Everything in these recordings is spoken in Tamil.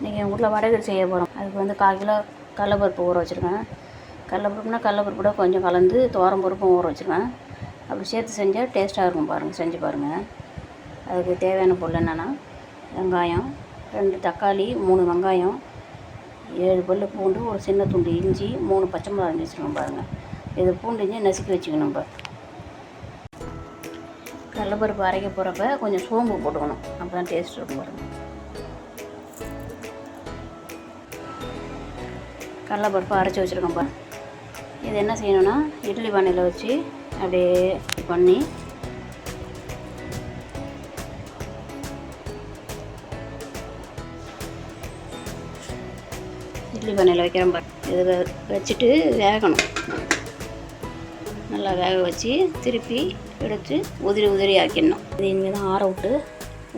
இன்றைக்கி எங்கள் வீட்டில் வடைகள் செய்ய போகிறோம். அதுக்கு வந்து கால் கிலோ கடலப்பருப்பு ஊற வச்சுருக்கேன். கடலப்பருப்புனா கடலப்பருப்பு கூட கொஞ்சம் கலந்து துவரம் பருப்பும் ஊற வச்சுருக்கேன். அப்படி சேர்த்து செஞ்சால் டேஸ்ட்டாக இருக்கும் பாருங்கள் செஞ்சு பாருங்கள் அதுக்கு தேவையான பொருள் என்னென்னா வெங்காயம் ரெண்டு தக்காளி மூணு வெங்காயம் ஏழு பல்லு பூண்டு ஒரு சின்ன துண்டு இஞ்சி மூணு பச்சை மிளகா அரைஞ்சி வச்சுருக்கோம் பாருங்கள் இது பூண்டு இஞ்சி நசுக்கி வச்சுக்கணும் நம்ம. கடலப்பருப்பு அரைக்க போகிறப்ப கொஞ்சம் சோம்பு போட்டுக்கணும். அப்போ தான் டேஸ்ட் இருக்கும் பாருங்கள் கடலைப்பருப்பு அரைச்சி வச்சுருக்கோம் இது என்ன செய்யணும்னா இட்லி பானையில் வச்சு அப்படியே பண்ணி இட்லி பானையில் வைக்கிறோம் பாரு. இதை வச்சுட்டு வேகணும். நல்லா வேக வச்சு திருப்பி எடுத்து உதிரி உதிரி ஆக்கிடணும். இது இனிமேல் தான் ஆற விட்டு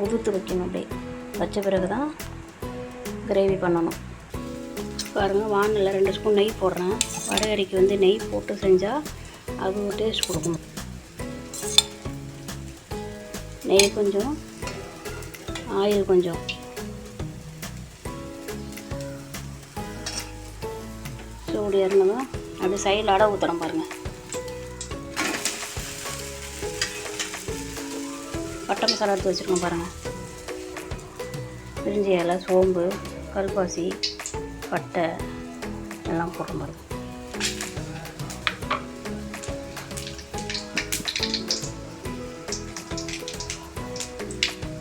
உதுத்து வைக்கணும் அப்படியே. வச்ச பிறகு தான் கிரேவி பண்ணணும். பாருங்கள் வானில் ரெண்டு ஸ்பூன் நெய் போடுறேன். வடகறிக்கு வந்து நெய் போட்டு செஞ்சால் அது ஒரு டேஸ்ட் கொடுக்கும். நெய் கொஞ்சம் ஆயில் கொஞ்சம். சூடு இறந்ததும் அப்படியே சைடில் அடை ஊற்றணும் பாருங்கள் பட்டை மசாலா எடுத்து வச்சுருக்கோம் பாருங்கள் பிரிஞ்சி இலை சோம்பு கல்பாசி பட்டை எல்லாம் போடுறோம் பாருங்கள்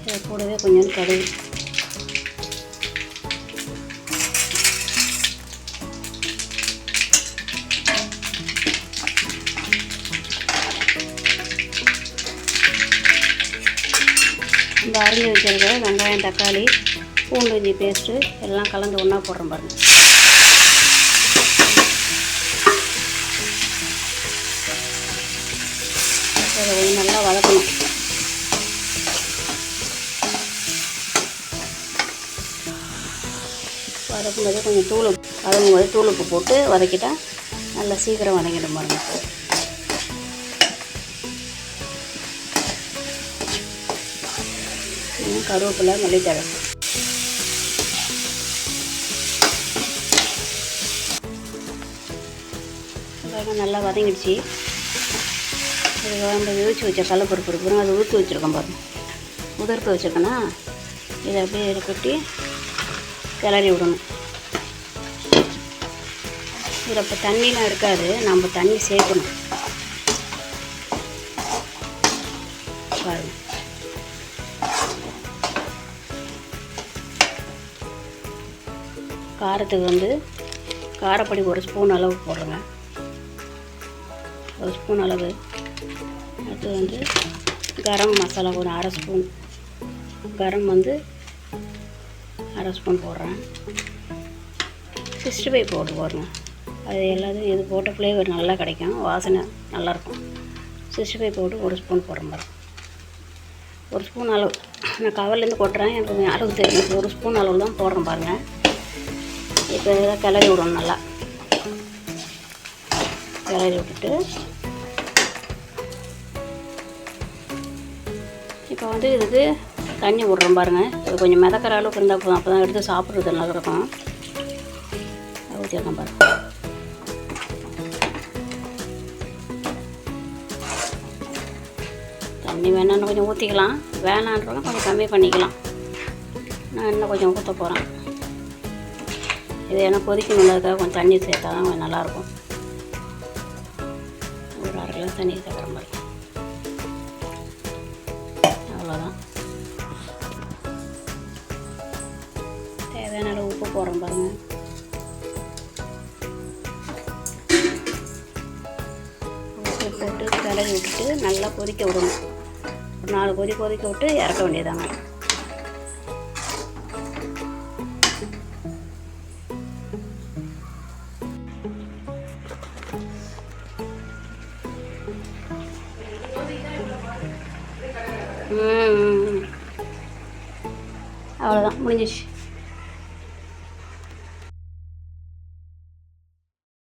இது கூடவே கொஞ்சம் கடுகு. இந்த அரிஞ்சு வச்சிருக்க வெங்காயம் தக்காளி பூண்டு இஞ்சி பேஸ்ட்டு எல்லாம் கலந்து ஒன்றா போடுறோம் பாருங்கள் அதை நல்லா வதக்கணும். வதக்கும்போது கொஞ்சம் தூள் வதங்கும்போது போது தூள் உப்பு போட்டு வதக்கிட்டால் நல்லா சீக்கிரம் வதங்கிடும் பாருங்க. இன்னும் கருவேப்பிலை மல்லித்தழை. வெங்காயம் நல்லா வதங்கிடுச்சு. இது நம்ம வேவிச்சு வச்ச கடலப்பருப்பு இருக்கிறோம் அதை ஊற்றி வச்சுருக்கோம் பாருங்க. உதிர்த்து வச்சுருக்கேன்னா இதை அப்படியே இதை கொட்டி கிளறி விடணும். இதில் இப்போ தண்ணிலாம் இருக்காது நம்ம தண்ணி சேர்க்கணும். பாருங்க. காரத்துக்கு வந்து காரப்பொடி ஒரு ஸ்பூன் அளவு போடுறேங்க. ஒரு ஸ்பூன் அளவு. அடுத்து வந்து கரம் மசாலா ஒரு அரை ஸ்பூன். கரம் வந்து அரை ஸ்பூன் போடுறேன். சிக்ஸ்டி ஃபைவ் போட்டு போடுங்க அது எல்லாத்தையும் இது போட்ட ஃப்ளேவர் நல்லா கிடைக்கும். வாசனை நல்லாயிருக்கும். சிக்ஸ்டி ஃபைவ் போட்டு ஒரு ஸ்பூன் போடுறேன் பாருங்க ஒரு ஸ்பூன் அளவு. நான் கவர்லேருந்து கொட்டுறேன். எனக்கு அளவு தெரியும் ஒரு ஸ்பூன் அளவு தான் போடுறேன் பாருங்கள் இப்போ இதை கிளறி விடணும் நல்லா. கிளறி விட்டுட்டு. இப்போ வந்து இதுக்கு தண்ணி விட்றோம் பாருங்கள் இது கொஞ்சம் மிதக்கிற அளவுக்கு இருந்தால் போதும். அப்போ தான் எடுத்து சாப்பிட்றது நல்லா இருக்கும். ஊற்றிடலாம் பாருங்க. தண்ணி வேணான்னு கொஞ்சம் ஊற்றிக்கலாம் வேணான்றவங்க கொஞ்சம் கம்மி பண்ணிக்கலாம். நான் இன்னும் கொஞ்சம் ஊற்ற போகிறேன் இது ஏன்னா கொதிக்கணுன்றதுக்காக கொஞ்சம் தண்ணி சேர்த்தா தான் கொஞ்சம் நல்லாயிருக்கும் ஒரு அரை கிளாஸ் தண்ணி சேர்க்குற மாதிரி. அவ்வளோதான் தேவையான அளவு உப்பு போடுறோம் பாருங்கள் உப்பு போட்டு கிளறி விட்டுட்டு நல்லா கொதிக்க விடணும். ஒரு நாலு கொதி கொதிக்க விட்டு இறக்க வேண்டியதாங்க அவ்வளோதான் முடிஞ்சிச்சு